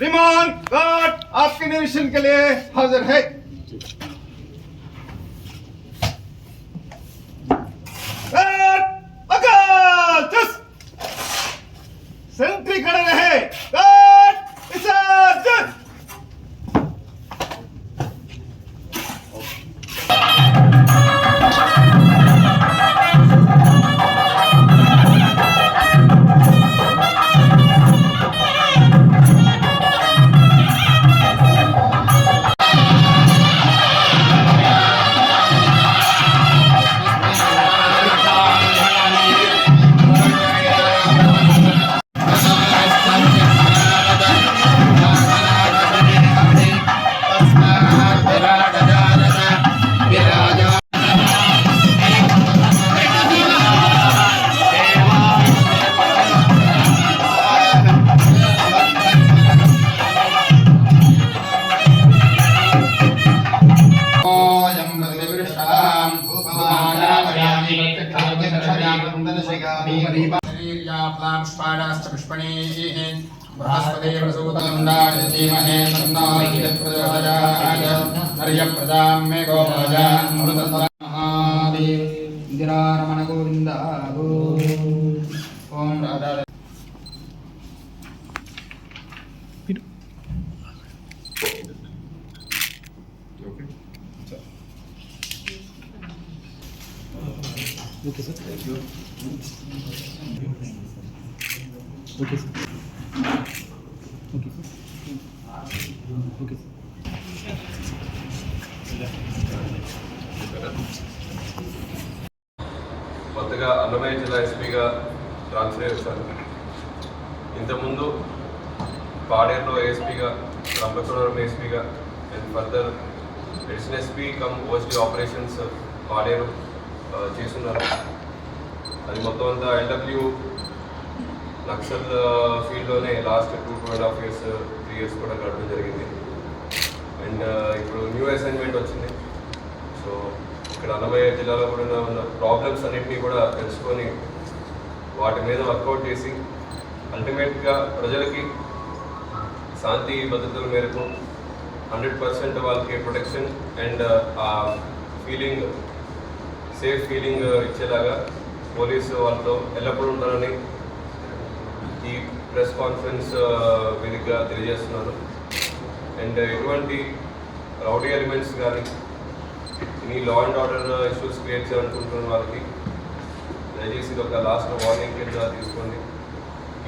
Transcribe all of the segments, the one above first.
Riemann guard आपके निरीक्षण के लिए हाजिर है। बृहस्पतिर्वसूतमण्डायधीमहे तन्नायप्रदायर्यप्रदां मे गोपाजान्मृतमहादेव इन्द्रारमणगोविन्दा ॐ राधा భూమానామయామి మే ఇందిరారమణ గోవింద ఓం రాధా కొత్తగా అన్నమయ్య జిల్లా ఎస్పీగా ట్రాన్స్ఫర్ చేశాను ఇంతకుముందు పాడేరులో ఏఎస్పీగా Rampachodavaram ఏఎస్పీగా and further additional SP cum OST operations Paderu. చేస్తున్నారు. అది మొత్తం అంతా LW Naxal ఫీల్డ్లోనే last two two and half years three years కూడా గడపడం జరిగింది. అండ్ ఇప్పుడు న్యూ అసైన్మెంట్ వచ్చింది. సో ఇక్కడ అన్నమయ్య జిల్లాలో కూడా ఉన్న ప్రాబ్లమ్స్ అన్నింటినీ కూడా తెలుసుకొని వాటి మీద వర్కౌట్ చేసి అల్టిమేట్గా ప్రజలకి శాంతి భద్రతల మేరకు హండ్రెడ్ పర్సెంట్ వాళ్ళకి ప్రొటెక్షన్ అండ్ ఆ ఫీలింగ్ సేఫ్ ఫీలింగ్ uh, ఇచ్చేలాగా పోలీసు వాళ్ళతో ఎల్లప్పుడూ ఉంటారని ఈ ప్రెస్ కాన్ఫరెన్స్ uh, వేదికగా తెలియజేస్తున్నాను. అండ్ ఎటువంటి రౌడీ ఎలిమెంట్స్ కానీ మీ law and order issues create చేయాలనుకుంటున్న వాళ్ళకి దయచేసి ఇది ఒక లాస్ట్ వార్నింగ్ కింద తీసుకోండి.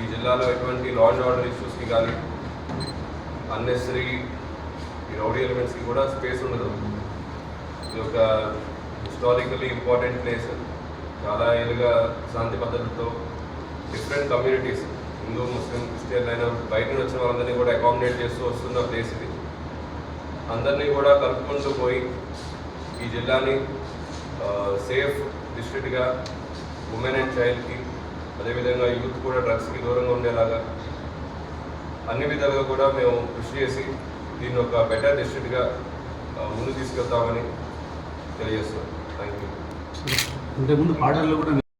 ఈ జిల్లాలో ఎటువంటి లా అండ్ ఆర్డర్ ఇష్యూస్కి కానీ అన్నెసరీ ఈ రౌడీ ఎలిమెంట్స్కి కూడా స్పేస్ ఉండదు. ఇది ఒక హిస్టారికలీ ఇంపార్టెంట్ ప్లేస్ చాలా ఏళ్ళుగా శాంతి భద్రతతో different communities Hindu Muslim Christian అయినా బయట నుంచి వచ్చిన వాళ్ళందరినీ కూడా అకామిడేట్ చేస్తూ వస్తున్న ప్లేస్ ఇది. అందరినీ కూడా కలుపుకుంటూ పోయి ఈ జిల్లాని సేఫ్ డిస్ట్రిక్ట్గా ఉమెన్ అండ్ చైల్డ్కి అదేవిధంగా యూత్ కూడా డ్రగ్స్కి దూరంగా ఉండేలాగా అన్ని విధాలుగా కూడా మేము కృషి చేసి దీన్ని ఒక బెటర్ డిస్ట్రిక్ట్గా ముందు తీసుకెళ్తామని తెలియజేస్తున్నాం థ్యాంక్ యూ ఇంతకుముందు పాటల్లో కూడా